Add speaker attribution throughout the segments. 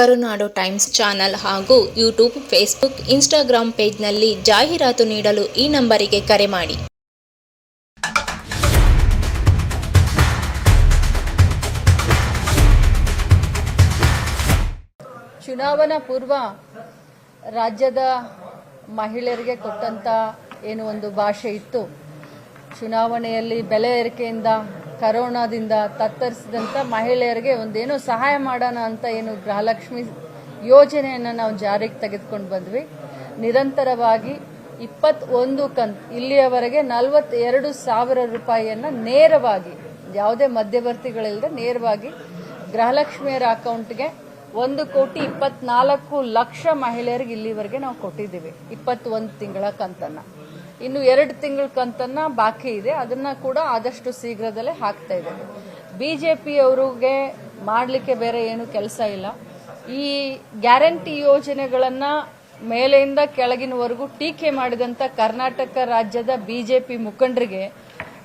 Speaker 1: ಕರುನಾಡು times channel ಹಾಗೂ YouTube, Facebook Instagram ಪೇಜ್ನಲ್ಲಿ ಜಾಹೀರಾತು ನೀಡಲು ಈ ನಂಬರಿಗೆ ಕರೆ ಮಾಡಿ.
Speaker 2: ಚುನಾವಣಾ ಪೂರ್ವ ರಾಜ್ಯದ ಮಹಿಳೆಯರಿಗೆ ಕೊಟ್ಟಂತ ಏನು ಒಂದು ಭಾಷೆ ಇತ್ತು. ಚುನಾವಣೆಯಲ್ಲಿ ಬೆಲೆ ಏರಿಕೆಯಿಂದ ಕರೋನಾದಿಂದ ತತ್ತರಿಸಿದಂಥ ಮಹಿಳೆಯರಿಗೆ ಒಂದೇನೋ ಸಹಾಯ ಮಾಡೋಣ ಅಂತ ಏನು ಗೃಹಲಕ್ಷ್ಮಿ ಯೋಜನೆಯನ್ನು ನಾವು ಜಾರಿಗೆ ತೆಗೆದುಕೊಂಡು ಬಂದ್ವಿ. ನಿರಂತರವಾಗಿ ಇಪ್ಪತ್ತೊಂದು ಕಂತ್ ಇಲ್ಲಿಯವರೆಗೆ ನಲವತ್ತೆರಡು ಸಾವಿರ ರೂಪಾಯಿಯನ್ನು ನೇರವಾಗಿ, ಯಾವುದೇ ಮಧ್ಯವರ್ತಿಗಳಿಲ್ಲದೆ ನೇರವಾಗಿ ಗೃಹಲಕ್ಷ್ಮಿಯರ ಅಕೌಂಟ್ಗೆ ಒಂದು ಕೋಟಿ ಇಪ್ಪತ್ನಾಲ್ಕು ಲಕ್ಷ ಮಹಿಳೆಯರಿಗೆ ಇಲ್ಲಿವರೆಗೆ ನಾವು ಕೊಟ್ಟಿದ್ದೀವಿ. ಇಪ್ಪತ್ತೊಂದು ತಿಂಗಳ ಕಂತನ್ನ. ಇನ್ನು ಎರಡು ತಿಂಗಳ ಕಂತನ್ನ ಬಾಕಿ ಇದೆ. ಅದನ್ನ ಕೂಡ ಆದಷ್ಟು ಶೀಘ್ರದಲ್ಲೇ ಹಾಕ್ತಾ ಬಿಜೆಪಿ ಅವರಿಗೆ ಮಾಡಲಿಕ್ಕೆ ಬೇರೆ ಏನು ಕೆಲಸ ಇಲ್ಲ. ಈ ಗ್ಯಾರಂಟಿ ಯೋಜನೆಗಳನ್ನ ಮೇಲೆಯಿಂದ ಕೆಳಗಿನವರೆಗೂ ಟೀಕೆ ಮಾಡಿದಂತ ಕರ್ನಾಟಕ ರಾಜ್ಯದ ಬಿಜೆಪಿ ಮುಖಂಡರಿಗೆ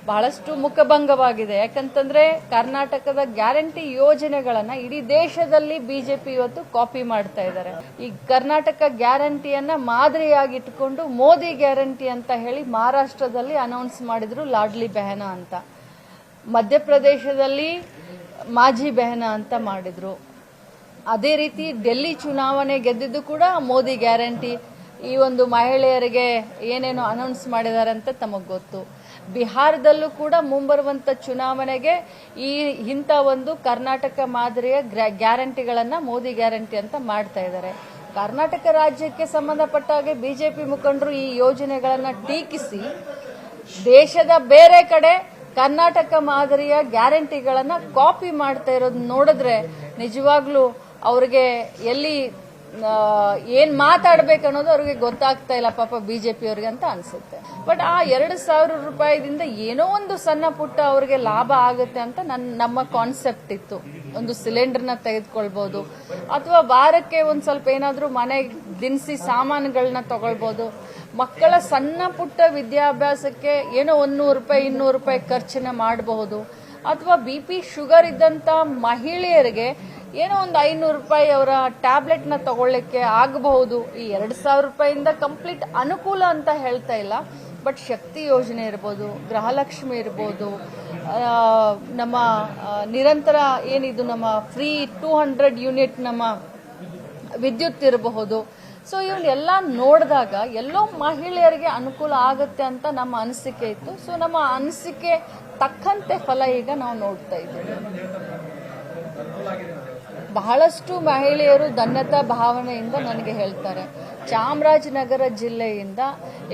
Speaker 2: ಬಹಳಷ್ಟು ಮುಖಭಂಗವಾಗಿದೆ. ಯಾಕಂತಂದ್ರೆ ಕರ್ನಾಟಕದ ಗ್ಯಾರಂಟಿ ಯೋಜನೆಗಳನ್ನ ಇಡೀ ದೇಶದಲ್ಲಿ ಬಿಜೆಪಿ ಇವತ್ತು ಕಾಪಿ ಮಾಡ್ತಾ ಇದ್ದಾರೆ. ಈ ಕರ್ನಾಟಕ ಗ್ಯಾರಂಟಿಯನ್ನ ಮಾದರಿಯಾಗಿ ಇಟ್ಕೊಂಡು ಮೋದಿ ಗ್ಯಾರಂಟಿ ಅಂತ ಹೇಳಿ ಮಹಾರಾಷ್ಟ್ರದಲ್ಲಿ ಅನೌನ್ಸ್ ಮಾಡಿದ್ರು ಲಾಡ್ಲಿ ಬೆಹನ ಅಂತ. ಮಧ್ಯಪ್ರದೇಶದಲ್ಲಿ ಮಾಜಿ ಬೆಹನ ಅಂತ ಮಾಡಿದ್ರು. ಅದೇ ರೀತಿ ಡೆಲ್ಲಿ ಚುನಾವಣೆ ಗೆದ್ದಿದ್ದು ಕೂಡ ಮೋದಿ ಗ್ಯಾರಂಟಿ. ಈ ಒಂದು ಮಹಿಳೆಯರಿಗೆ ಏನೇನು ಅನೌನ್ಸ್ ಮಾಡಿದ್ದಾರೆ ಅಂತ ತಮಗೆ ಗೊತ್ತು. ಬಿಹಾರದಲ್ಲೂ ಕೂಡ ಮುಂಬರುವಂತ ಚುನಾವಣೆಗೆ ಈ ಇಂಥ ಒಂದು ಕರ್ನಾಟಕ ಮಾದರಿಯ ಗ್ಯಾರಂಟಿಗಳನ್ನು ಮೋದಿ ಗ್ಯಾರಂಟಿ ಅಂತ ಮಾಡ್ತಾ ಇದ್ದಾರೆ. ಕರ್ನಾಟಕ ರಾಜ್ಯಕ್ಕೆ ಸಂಬಂಧಪಟ್ಟ ಹಾಗೆ ಬಿಜೆಪಿ ಮುಖಂಡರು ಈ ಯೋಜನೆಗಳನ್ನು ಟೀಕಿಸಿ ದೇಶದ ಬೇರೆ ಕಡೆ ಕರ್ನಾಟಕ ಮಾದರಿಯ ಗ್ಯಾರಂಟಿಗಳನ್ನು ಕಾಪಿ ಮಾಡ್ತಾ ಇರೋದು ನೋಡಿದ್ರೆ ನಿಜವಾಗ್ಲೂ ಅವ್ರಿಗೆ ಎಲ್ಲಿ ಏನ್ ಮಾತಾಡ್ಬೇಕು ಅನ್ನೋದು ಅವ್ರಿಗೆ ಗೊತ್ತಾಗ್ತಾ ಇಲ್ಲ, ಪಾಪ ಬಿಜೆಪಿ ಅವ್ರಿಗೆ ಅಂತ ಅನ್ಸುತ್ತೆ. ಬಟ್ ಆ ಎರಡು ಸಾವಿರ ರೂಪಾಯಿದಿಂದ ಏನೋ ಒಂದು ಸಣ್ಣ ಪುಟ್ಟ ಅವ್ರಿಗೆ ಲಾಭ ಆಗುತ್ತೆ ಅಂತ ನನ್ನ ನಮ್ಮ ಕಾನ್ಸೆಪ್ಟ್ ಇತ್ತು. ಒಂದು ಸಿಲಿಂಡರ್ನ ತೆಗೆದುಕೊಳ್ಬಹುದು ಅಥವಾ ವಾರಕ್ಕೆ ಒಂದ್ ಸ್ವಲ್ಪ ಏನಾದ್ರೂ ಮನೆ ದಿನಸಿ ಸಾಮಾನುಗಳನ್ನ ತಗೊಳ್ಬಹುದು ಮಕ್ಕಳ ಸಣ್ಣ ಪುಟ್ಟ ವಿದ್ಯಾಭ್ಯಾಸಕ್ಕೆ ಏನೋ ಒಂದೂರು ರೂಪಾಯಿ, ಇನ್ನೂರು ರೂಪಾಯಿ ಖರ್ಚನ್ನ ಮಾಡಬಹುದು. ಅಥವಾ ಬಿ ಪಿ ಶುಗರ್ ಇದ್ದಂತ ಮಹಿಳೆಯರಿಗೆ ಏನೋ ಒಂದು ಐನೂರು ರೂಪಾಯಿ ಅವರ ಟ್ಯಾಬ್ಲೆಟ್ನ ತಗೊಳ್ಳಿಕ್ಕೆ ಆಗಬಹುದು. ಈ ಎರಡು ಸಾವಿರ ರೂಪಾಯಿಂದ ಕಂಪ್ಲೀಟ್ ಅನುಕೂಲ ಅಂತ ಹೇಳ್ತಾ ಇಲ್ಲ. ಬಟ್ ಶಕ್ತಿ ಯೋಜನೆ ಇರ್ಬೋದು, ಗೃಹಲಕ್ಷ್ಮಿ ಇರ್ಬೋದು ನಮ್ಮ ನಿರಂತರ ಏನಿದು ನಮ್ಮ ಫ್ರೀ ಟೂ ಹಂಡ್ರೆಡ್ ಯೂನಿಟ್ ನಮ್ಮ ವಿದ್ಯುತ್ ಇರಬಹುದು. ಸೊ ಇವನ್ನೆಲ್ಲ ನೋಡಿದಾಗ ಎಲ್ಲೋ ಮಹಿಳೆಯರಿಗೆ ಅನುಕೂಲ ಆಗುತ್ತೆ ಅಂತ ನಮ್ಮ ಅನಿಸಿಕೆ ಇತ್ತು. ಸೊ ನಮ್ಮ ಅನಿಸಿಕೆ ತಕ್ಕಂತೆ ಫಲ ಈಗ ನಾವು ನೋಡ್ತಾ ಇದ್ದೀವಿ. ಬಹಳಷ್ಟು ಮಹಿಳೆಯರು ಧನ್ಯತಾ ಭಾವನೆಯಿಂದ ನನಗೆ ಹೇಳ್ತಾರೆ. ಚಾಮರಾಜನಗರ ಜಿಲ್ಲೆಯಿಂದ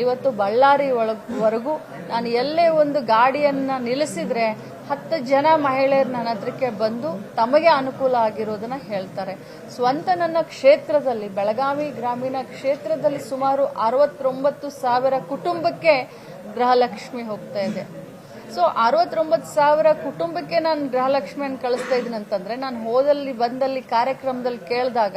Speaker 2: ಇವತ್ತು ಬಳ್ಳಾರಿ ಒಳವರೆಗೂ ನಾನು ಎಲ್ಲೇ ಒಂದು ಗಾಡಿಯನ್ನ ನಿಲ್ಲಿಸಿದ್ರೆ ಹತ್ತು ಜನ ಮಹಿಳೆಯರು ನನ್ನ ಹತ್ರಕ್ಕೆ ಬಂದು ತಮಗೆ ಅನುಕೂಲ ಆಗಿರೋದನ್ನ ಹೇಳ್ತಾರೆ. ಸ್ವಂತ ನನ್ನ ಕ್ಷೇತ್ರದಲ್ಲಿ, ಬೆಳಗಾವಿ ಗ್ರಾಮೀಣ ಕ್ಷೇತ್ರದಲ್ಲಿ ಸುಮಾರು ಅರವತ್ತೊಂಬತ್ತು ಸಾವಿರ ಕುಟುಂಬಕ್ಕೆ ಗೃಹಲಕ್ಷ್ಮಿ ಹೋಗ್ತಾ ಇದೆ. ಸೊ ಅರವತ್ತೊಂಬತ್ತು ಸಾವಿರ ಕುಟುಂಬಕ್ಕೆ ನಾನು ಗೃಹಲಕ್ಷ್ಮಿಯನ್ನು ಕಳಿಸ್ತಾ ಇದ್ದೀನಿ ಅಂತಂದ್ರೆ, ನಾನು ಹೋದಲ್ಲಿ, ಬಂದಲ್ಲಿ, ಕಾರ್ಯಕ್ರಮದಲ್ಲಿ ಕೇಳಿದಾಗ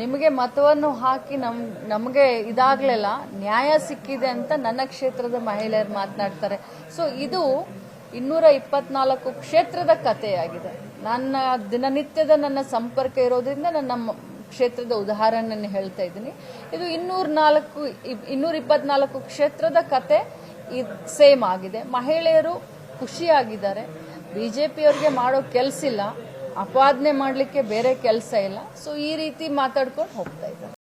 Speaker 2: ನಿಮಗೆ ಮತವನ್ನು ಹಾಕಿ ನಮ್, ನಮಗೆ ಇದಾಗಲಿಲ್ಲ, ನ್ಯಾಯ ಸಿಕ್ಕಿದೆ ಅಂತ ನನ್ನ ಕ್ಷೇತ್ರದ ಮಹಿಳೆಯರು ಮಾತನಾಡ್ತಾರೆ. ಸೊ ಇದು ಇನ್ನೂರ ಇಪ್ಪತ್ನಾಲ್ಕು ಕ್ಷೇತ್ರದ ಕಥೆಯಾಗಿದೆ. ನನ್ನ ದಿನನಿತ್ಯದ ನನ್ನ ಸಂಪರ್ಕ ಇರೋದ್ರಿಂದ ನನ್ನ ಕ್ಷೇತ್ರದ ಉದಾಹರಣೆಯನ್ನು ಹೇಳ್ತಾ ಇದ್ದೀನಿ. ಇದು ಇನ್ನೂರ ನಾಲ್ಕು ಇನ್ನೂರ ಇಪ್ಪತ್ನಾಲ್ಕು ಕ್ಷೇತ್ರದ ಕತೆ ಸೇಮ್ ಆಗಿದೆ. ಮಹಿಳೆಯರು ಖುಷಿಯಾಗಿದ್ದಾರೆ. ಬಿಜೆಪಿಯವ್ರಿಗೆ ಮಾಡೋ ಕೆಲಸ ಇಲ್ಲ ಅಪಾದನೆ ಮಾಡಲಿಕ್ಕೆ ಬೇರೆ ಕೆಲಸ ಇಲ್ಲ. ಸೊ ಈ ರೀತಿ ಮಾತಾಡ್ಕೊಂಡು ಹೋಗ್ತಾ ಇದ್ದಾರೆ.